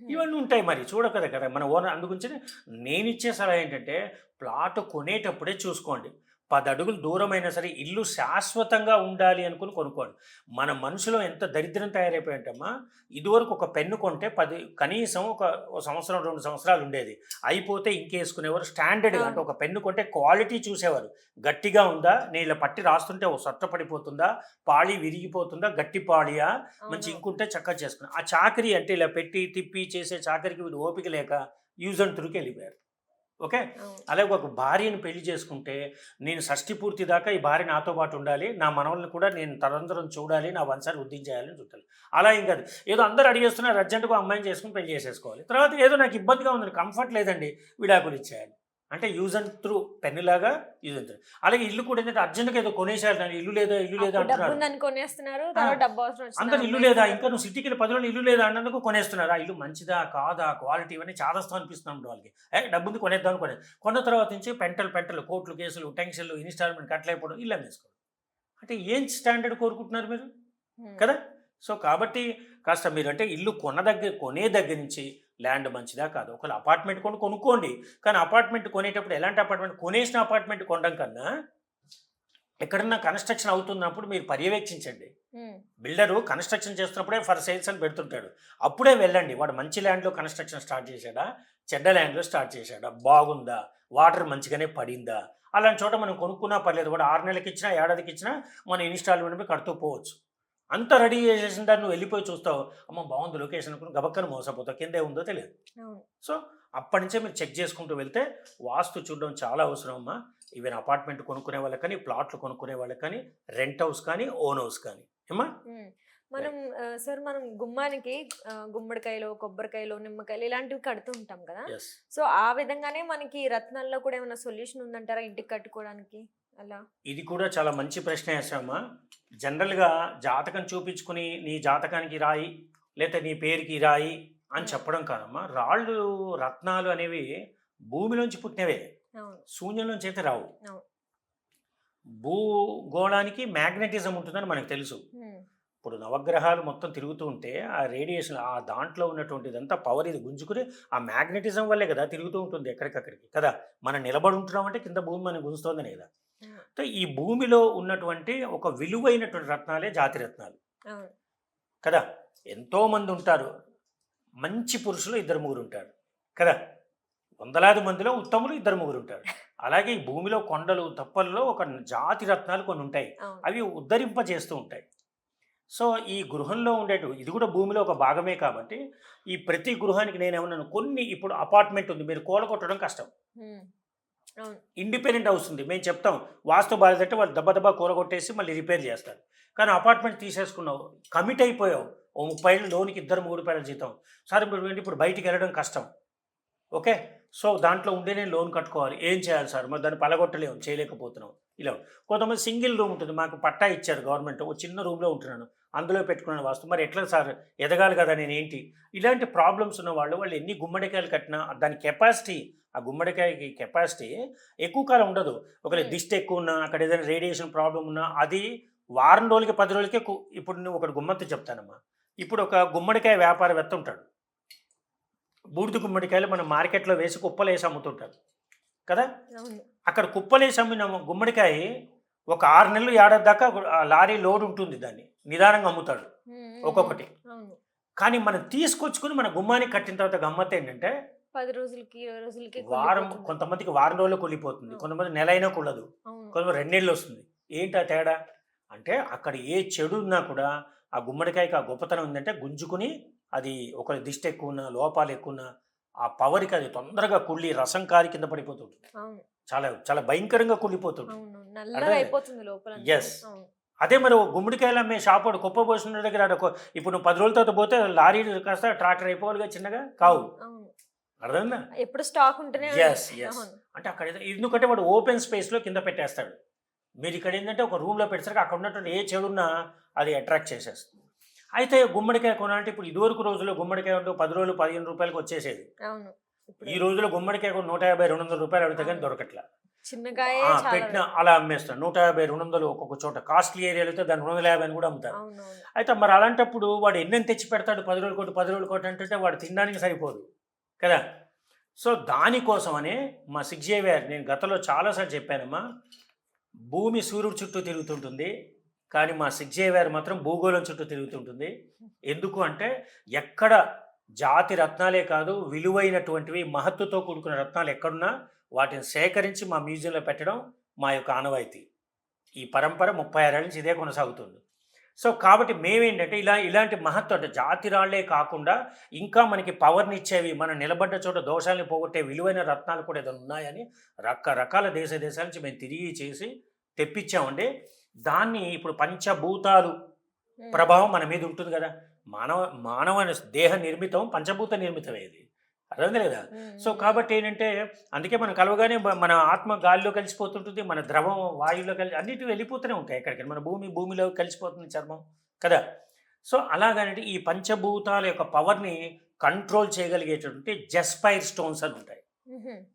ఇవన్నీ ఉంటాయి మరి చూడకదా కదా? మన ఓనర్ అందుగురించి నేను ఇచ్చే సలహా ఏంటంటే ప్లాట్ కొనేటప్పుడే చూసుకోండి. పది అడుగులు దూరమైనా సరే ఇల్లు శాశ్వతంగా ఉండాలి అనుకుని కొనుక్కోండి మన మనసులో ఎంత దరిద్రం తయారైపోయింటమ్మా ఇదివరకు ఒక పెన్ను కొంటే పది కనీసం ఒక సంవత్సరం రెండు సంవత్సరాలు ఉండేది. అయిపోతే ఇంకేసుకునేవారు. స్టాండర్డ్గా అంటే ఒక పెన్ను కొంటే క్వాలిటీ చూసేవారు. గట్టిగా ఉందా? నేను ఇలా పట్టి రాస్తుంటే ఓ సొట్ట పడిపోతుందా? పాళి విరిగిపోతుందా? గట్టి పాళియా? మంచి. ఇంకుంటే చక్కగా చేసుకున్నాం. ఆ చాకరీ అంటే ఇలా పెట్టి తిప్పి చేసే చాకరికి వీడు ఓపిక లేక యూజ్ అండ్ త్రూకి వెళ్ళిపోయారు. ఓకే. అలాగే ఒక భార్యను పెళ్ళి చేసుకుంటే నేను షష్టి పూర్తి దాకా ఈ భార్య నాతో పాటు ఉండాలి నా మనవల్ని కూడా నేను తరంతరం చూడాలి నా వంశాన్ని వృద్ధి చేయాలని చూడాలి అలా ఏం కాదు. ఏదో అందరూ అడిగేస్తున్నారు అర్జెంటుగా అమ్మాయిని చేసుకుని పెళ్ళి చేసేసుకోవాలి. తర్వాత ఏదో నాకు ఇబ్బందిగా ఉంది కంఫర్ట్ లేదండి విడాకులు ఇచ్చేయాలి. అంటే యూజ్ అండ్ త్రూ పెన్నులాగా యూజ్ అండ్ త్రూ అలాగే ఇల్లు కూడా ఏంటంటే అర్జెంట్గా ఏదో కొనేసేయాలి నాకు ఇల్లు లేదా ఇల్లు లేదా అంటున్నారు అందరు ఇల్లు లేదా ఇంకా నువ్వు సిటీకి వెళ్ళి పది రోజులు ఇల్లు లేదా అన్నందుకు కొనేస్తున్నారు. ఆ ఇల్లు మంచిదా కాదా క్వాలిటీ ఇవన్నీ చాదస్తం అనిపిస్తుంది వాళ్ళకి. డబ్బు ఉంది కొనేద్దాం అనుకునే కొన్న తర్వాత నుంచి పెంటలు పెంటలు కోర్టులు కేసులు టెన్షన్లు ఇన్స్టాల్మెంట్ కట్టలేకపోవడం ఇల్లు అమ్మేసుకోవడం. అంటే ఏం స్టాండర్డ్ కోరుకుంటున్నారు మీరు? కదా? సో కాబట్టి కాస్త మీరు అంటే ఇల్లు కొన్న దగ్గర కొనే దగ్గర నుంచి ల్యాండ్ మంచిదా కాదు? ఒకవేళ అపార్ట్మెంట్ కొని కొనుక్కోండి. కానీ అపార్ట్మెంట్ కొనేటప్పుడు ఎలాంటి అపార్ట్మెంట్? కొనేసిన అపార్ట్మెంట్ కొనడం కన్నా ఎక్కడన్నా కన్స్ట్రక్షన్ అవుతున్నప్పుడు మీరు పర్యవేక్షించండి. బిల్డరు కన్స్ట్రక్షన్ చేస్తున్నప్పుడే ఫర్ సేల్స్ అని పెడుతుంటాడు. అప్పుడే వెళ్ళండి. వాడు మంచి ల్యాండ్లో కన్స్ట్రక్షన్ స్టార్ట్ చేశాడా? చెడ్డ ల్యాండ్లో స్టార్ట్ చేశాడా? బాగుందా? వాటర్ మంచిగానే పడిందా? అలాంటి చోట మనం కొనుక్కున్నా పర్లేదు. వాడు ఆరు నెలలకి ఇచ్చినా ఏడాదికి ఇచ్చినా మన ఇన్స్టాల్మెంట్ మీద కడుతూ పోవచ్చు. అంత రెడీ చేసేసిన దాన్ని నువ్వు వెళ్ళిపోయి చూస్తావు. అమ్మ బాగుంది లొకేషన్ అనుకుని గబక్కన మోసపోతావు. కింద ఉందో తెలియదు. సో అప్పటి నుంచే మీరు చెక్ చేసుకుంటూ వెళ్తే వాస్తు చూడడం చాలా అవసరం అమ్మా. ఈవెన్ అపార్ట్మెంట్ కొనుక్కునే వాళ్ళకి కానీ ప్లాట్లు కొనుక్కునే వాళ్ళకి కానీ రెంట్ హౌస్ కానీ ఓన్ హౌస్ కానీ. ఏమా. మనం సార్ మనం గుమ్మానికి గుమ్మడికాయలు కొబ్బరికాయలు నిమ్మకాయలు ఇలాంటివి కడుతూ ఉంటాం కదా. సో ఆ విధంగానే మనకి రత్నాల్లో కూడా ఏమైనా సొల్యూషన్ ఉందంటారా ఇంటికి కట్టుకోవడానికి? అలా? ఇది కూడా చాలా మంచి ప్రశ్న వేసామా జనరల్గా జాతకం చూపించుకుని నీ జాతకానికి రాయి లేకపోతే నీ పేరుకి రాయి అని చెప్పడం కాదమ్మా. రాళ్ళు రత్నాలు అనేవి భూమిలోంచి పుట్టినవే. అవును. శూన్యం నుంచి అయితే రావు. భూగోళానికి మ్యాగ్నెటిజం ఉంటుందని మనకు తెలుసు. ఇప్పుడు నవగ్రహాలు మొత్తం తిరుగుతూ ఉంటే ఆ రేడియేషన్ ఆ దాంట్లో ఉన్నటువంటి ఇదంతా పవర్ ఇది గుంజుకుని ఆ మ్యాగ్నెటిజం వల్లే కదా తిరుగుతూ ఉంటుంది ఎక్కడికక్కడికి. కదా? మనం నిలబడి ఉంటున్నామంటే కింద భూమి మనం గుంజుతోందనే కదా. సో ఈ భూమిలో ఉన్నటువంటి ఒక విలువైనటువంటి రత్నాలే జాతి రత్నాలు. కదా? ఎంతోమంది ఉంటారు. మంచి పురుషులు ఇద్దరు ముగ్గురు ఉంటారు. కదా? వందలాది మందిలో ఉత్తములు ఇద్దరు ముగ్గురు ఉంటారు. అలాగే ఈ భూమిలో కొండలు తప్పల్లో ఒక జాతి రత్నాలు కొన్ని ఉంటాయి. అవి ఉద్ధరింపజేస్తూ ఉంటాయి. సో ఈ గృహంలో ఉండేటు ఇది కూడా భూమిలో ఒక భాగమే కాబట్టి ఈ ప్రతి గృహానికి నేనేమన్నాను కొన్ని ఇప్పుడు అపార్ట్మెంట్ ఉంది. మీరు కూలగొట్టడం కష్టం. ఇండిపెండెంట్ హౌస్ ఉంది. మేము చెప్తాం. వాస్తు బాధ్యత వాళ్ళు దెబ్బ దెబ్బ కూరగొట్టేసి మళ్ళీ రిపేర్ చేస్తారు. కానీ అపార్ట్మెంట్ తీసేసుకున్నావు. కమిట్ అయిపోయావు. ఓ ముప్పై ఏళ్ళు లోనికి ఇద్దరు మూడు పేల జీతం. సార్ ఇప్పుడు ఇప్పుడు బయటికి వెళ్ళడం కష్టం. ఓకే? సో దాంట్లో ఉండే నేను లోన్ కట్టుకోవాలి. ఏం చేయాలి సార్? మరి దాన్ని పలగొట్టలేము. చేయలేకపోతున్నాం. ఇలా. కొంతమంది సింగిల్ రూమ్ ఉంటుంది. మాకు పట్టా ఇచ్చారు గవర్నమెంట్. ఒక చిన్న రూమ్లో ఉంటున్నాను. అందులో పెట్టుకున్నాను వాస్తు. మరి ఎట్లా సార్? ఎదగాలి కదా నేను ఏంటి? ఇలాంటి ప్రాబ్లమ్స్ ఉన్న వాళ్ళు వాళ్ళు ఎన్ని గుమ్మడికాయలు కట్టినా దాని కెపాసిటీ ఆ గుమ్మడికాయకి కెపాసిటీ ఎక్కువ కాలం ఉండదు. ఒకవేళ. దిష్టి ఎక్కువ ఉన్నా అక్కడ ఏదైనా రేడియేషన్ ప్రాబ్లం ఉన్నా అది వారం రోజులకి పది రోజులకే ఇప్పుడు నువ్వు ఒకటి గుమ్మత్తి చెప్తానమ్మా. ఇప్పుడు ఒక గుమ్మడికాయ వ్యాపారవేత్త ఉంటాడు. బూడిద గుమ్మడికాయలు మనం మార్కెట్లో వేసి కుప్పలు వేసి అమ్ముతుంటారు. కదా? అక్కడ కుప్పలేసి అమ్మిన గుమ్మడికాయ ఒక ఆరు నెలలు ఏడాది దాకా లారీ లోడ్ ఉంటుంది దాన్ని. నిదానంగా అమ్ముతాడు. ఒక్కొక్కటి. కానీ మనం తీసుకొచ్చుకుని మన గుమ్మానికి కట్టిన తర్వాత గమ్మత్ ఏంటంటే పది రోజులకి ఇరవై రోజులకి వారం. కొంతమందికి వారం రోజుల్లో కుళ్ళిపోతుంది కొంతమంది నెల అయినా అవును. కొంతమంది రెండేళ్ళు వస్తుంది ఏంటి ఆ తేడా? అంటే అక్కడ ఏ చెడు ఉన్నా కూడా ఆ గుమ్మడికాయకి ఆ గొప్పతనం ఉందంటే గుంజుకుని అది ఒక దిష్టి ఎక్కువ ఉన్నా లోపాలు ఎక్కువ ఉన్నా ఆ పవర్కి అది తొందరగా కుళ్ళి రసం కారి కింద పడిపోతుంది. చాలా చాలా భయంకరంగా కుళ్ళిపోతుంది. అవును. అదే మరి గుమ్మడికాయలు అమ్మే షాప్ వాడు కుప్ప పోసిన దగ్గర ఇప్పుడు నువ్వు పది రోజుల తర్వాత పోతే లారీ కాస్త ట్రాక్టర్ అయిపోవాలిగా చిన్నగా? కావు. అర్థమైందా? ఎప్పుడు స్టాక్ ఉంటేనే yes. అవును. అంటే అక్కడ ఎందుకంటే వాడు ఓపెన్ స్పేస్లో కింద పెట్టేస్తాడు. మీరు ఇక్కడ ఏంటంటే ఒక రూమ్లో పెట్టేసరికి అక్కడ ఉన్నటువంటి ఏ చెడున్నా అది అట్రాక్ట్ చేసేస్తుంది. అయితే గుమ్మడికాయ కొనాలంటే ఇప్పుడు ఇదివరకు రోజుల్లో గుమ్మడికాయ ఉంటూ పది రోజులు పదిహేను రూపాయలకు వచ్చేసేది. అవును. ఈ రోజుల్లో గుమ్మడికాయ కూడా నూట యాభై రెండు వందల రూపాయలు అడిగితే కానీ దొరకట్లా. చాలా పెట్టిన అలా అమ్మేస్తాను నూట యాభై రెండు వందలు ఒక్కొక్క చోట. కాస్ట్లీ ఏరియాలో అయితే దాన్ని రెండు వందల యాభై అని కూడా అమ్ముతారు. అయితే మరి అలాంటప్పుడు వాడు ఎన్నెన్ని తెచ్చి పెడతాడు? పది రోజులు కొట్టి పది రోజులు కొట్టి అంటే వాడు తినడానికి సరిపోదు. కదా? సో దానికోసమనే మా సిక్స్ నేను గతంలో చాలాసార్లు చెప్పానమ్మా భూమి సూర్యుడు చుట్టూ తిరుగుతుంటుంది కానీ మా సిక్స్ మాత్రం భూగోళం చుట్టూ తిరుగుతుంటుంది. ఎందుకు అంటే ఎక్కడ జాతి రత్నాలే కాదు విలువైనటువంటివి మహత్తుతో కూడుకున్న రత్నాలు ఎక్కడున్నా వాటిని సేకరించి మా మ్యూజియంలో పెట్టడం మా యొక్క ఆనవాయితీ. ఈ పరంపర ముప్పై ఆరేళ్ళ నుంచి ఇదే కొనసాగుతుంది. సో కాబట్టి మేమేంటంటే ఇలా ఇలాంటి మహత్వం అంటే జాతి రాళ్ళే కాకుండా ఇంకా మనకి పవర్ని ఇచ్చేవి మనం నిలబడ్డ చోట దోషాలని పోగొట్టే విలువైన రత్నాలు కూడా ఏదైనా ఉన్నాయని రకరకాల దేశ దేశాల నుంచి మేము తిరిగి చేసి తెప్పించామండి. దాన్ని ఇప్పుడు పంచభూతాలు. ప్రభావం మన మీద ఉంటుంది కదా. మానవ మానవ దేహ నిర్మితం పంచభూత నిర్మితమే ఇది. అర్థం లేదా సో. కాబట్టి ఏంటంటే అందుకే మనం కలవగానే మన ఆత్మ గాలిలో కలిసిపోతుంటుంది మన ద్రవం వాయువులో కలిసి అన్నిటి వెళ్ళిపోతూనే ఉంటాయి ఎక్కడికి మన భూమి భూమిలో కలిసిపోతుంది చర్మం కదా? సో అలాగనంటే ఈ పంచభూతాల యొక్క పవర్ని కంట్రోల్ చేయగలిగేటటువంటి జస్పైర్ స్టోన్స్ అని ఉంటాయి.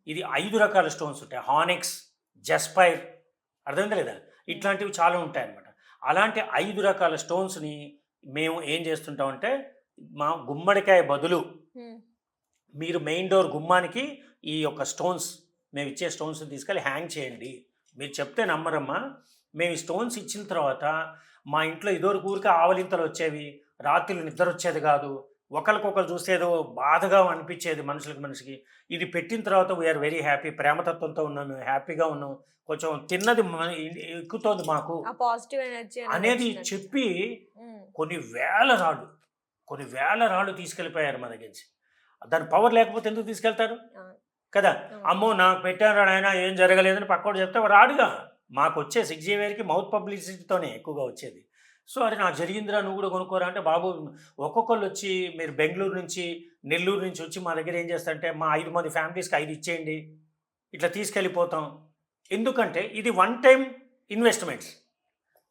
ఇది ఐదు రకాల స్టోన్స్ ఉంటాయి. హానిక్స్ జస్పైర్ అర్థం లేదా? ఇట్లాంటివి చాలా ఉంటాయి అన్నమాట అలాంటి ఐదు రకాల స్టోన్స్ని మేము ఏం చేస్తుంటామంటే మా గుమ్మడికాయ బదులు. మీరు మెయిన్ డోర్ గుమ్మానికి ఈ యొక్క స్టోన్స్ మేము ఇచ్చే స్టోన్స్ తీసుకెళ్ళి హ్యాంగ్ చేయండి. మీరు చెప్తే నమ్మరమ్మా. మేము ఈ స్టోన్స్ ఇచ్చిన తర్వాత మా ఇంట్లో ఇదివరకు ఊరికే ఆవలింతలు వచ్చేవి రాత్రులు నిద్ర వచ్చేది కాదు. ఒకరికొకరు చూస్తే ఏదో బాధగా అనిపించేది మనుషులకి మనిషికి. ఇది పెట్టిన తర్వాత వీఆర్ వెరీ హ్యాపీ ప్రేమతత్వంతో ఉన్నాము హ్యాపీగా ఉన్నాం. కొంచెం తిన్నది ఎక్కుతోంది మాకు. పాజిటివ్ ఎనర్జీ అనేది చెప్పి కొన్ని వేల రాళ్ళు కొన్ని వేల రాళ్ళు తీసుకెళ్ళిపోయారు మన దగ్గర నుంచి. దాని పవర్ లేకపోతే ఎందుకు తీసుకెళ్తారు. కదా? అమ్మో నాకు పెట్టారు ఆయన ఏం జరగలేదని పక్కోడు చెప్తే వాడు రాడుగా మాకు వచ్చే సిక్స్ జేవియర్కి మౌత్ పబ్లిసిటీతోనే ఎక్కువగా వచ్చేది. సో అది నాకు జరిగిందిరా నువ్వు కూడా కొనుక్కోరా అంటే బాబు ఒక్కొక్కళ్ళు వచ్చి మీరు బెంగళూరు నుంచి నెల్లూరు నుంచి వచ్చి మా దగ్గర ఏం చేస్తారంటే మా ఐదు మంది ఫ్యామిలీస్కి ఐదు ఇచ్చేయండి. ఇట్లా తీసుకెళ్ళిపోతాం. ఎందుకంటే ఇది వన్ టైం ఇన్వెస్ట్మెంట్స్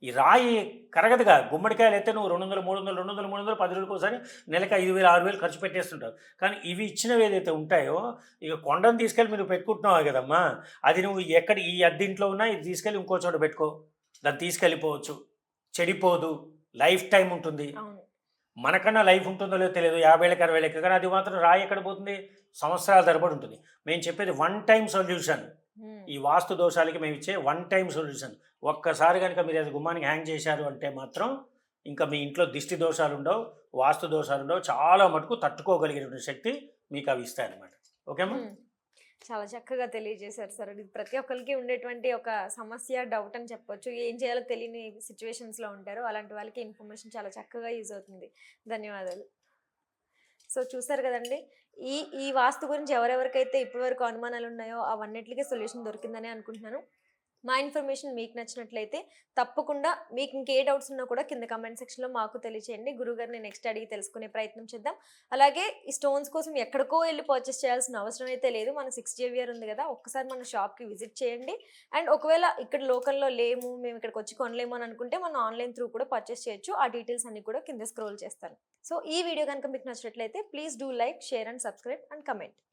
ఈ రాయి కరగదుగా. గుమ్మడికాయలు అయితే నువ్వు రెండు వందలు మూడు వందలు రెండు వందలు మూడు వందలు పది రోజులకు ఒకసారి నెలకి ఐదు వేలు ఆరు వేలు ఖర్చు పెట్టేస్తుంటావు కానీ ఇవి ఇచ్చినవి ఏదైతే ఉంటాయో ఇక కొండను తీసుకెళ్ళి మీరు పెట్టుకుంటున్నావు కదమ్మా. అది నువ్వు ఎక్కడ ఈ అద్దింట్లో ఉన్నా ఇది తీసుకెళ్ళి ఇంకో చోట పెట్టుకో. దాన్ని తీసుకెళ్ళిపోవచ్చు. చెడిపోదు. లైఫ్ టైం ఉంటుంది. మనకన్నా లైఫ్ ఉంటుందో లేదో తెలియదు. యాభై ఏళ్ళకి అరవై ఏళ్ళకి. కానీ అది మాత్రం రాయి ఎక్కడ పోతుంది? సంవత్సరాల తరబడి ఉంటుంది. మేము చెప్పేది వన్ టైం సొల్యూషన్. ఈ వాస్తు దోషాలకి మేము ఇచ్చే వన్ టైం సొల్యూషన్. ఒక్కసారి కనుక మీరు అది గుమ్మానికి హ్యాంగ్ చేశారు అంటే మాత్రం ఇంకా మీ ఇంట్లో దిష్టి దోషాలు ఉండవు వాస్తు దోషాలు ఉండవు చాలా మటుకు తట్టుకోగలిగినటువంటి శక్తి మీకు అవి ఇస్తాయన్నమాట. ఓకేమా. చాలా చక్కగా తెలియజేశారు సార్. ఇది ప్రతి ఒక్కరికి ఉండేటువంటి ఒక సమస్య డౌట్ అని చెప్పొచ్చు. ఏం చేయాలో తెలియని situations లో ఉంటారు. అలాంటి వాళ్ళకి ఇన్ఫర్మేషన్ చాలా చక్కగా యూజ్ అవుతుంది. ధన్యవాదాలు. సో చూసారు కదండి. ఈ ఈ వాస్తు గురించి ఎవరెవరికైతే ఇప్పటివరకు అనుమానాలు ఉన్నాయో అవన్నిటికీ సొల్యూషన్ దొరికిందని అనుకుంటున్నాను. మా ఇన్ఫర్మేషన్ మీకు నచ్చినట్లయితే తప్పకుండా మీకు ఇంకే డౌట్స్ ఉన్నా కూడా కింద కమెంట్ సెక్షన్లో మాకు తెలియచేయండి. గురుగారిని నెక్స్ట్ అడిగి తెలుసుకునే ప్రయత్నం చేద్దాం. అలాగే ఈ స్టోన్స్ కోసం ఎక్కడికో వెళ్ళి పర్చేస్ చేయాల్సిన అవసరం అయితే లేదు. మన సిక్స్ జేవియర్ ఉంది కదా ఒక్కసారి మన షాప్కి విజిట్ చేయండి. అండ్ ఒకవేళ ఇక్కడ లోకల్లో లేము మేము ఇక్కడికి వచ్చి కొనలేము అని అనుకుంటే మనం ఆన్లైన్ త్రూ కూడా పర్చేస్ చేయొచ్చు. ఆ డీటెయిల్స్ అన్ని కూడా కింద స్క్రోల్ చేస్తాను. సో ఈ వీడియో కనుక మీకు నచ్చినట్లయితే please do like share and subscribe and comment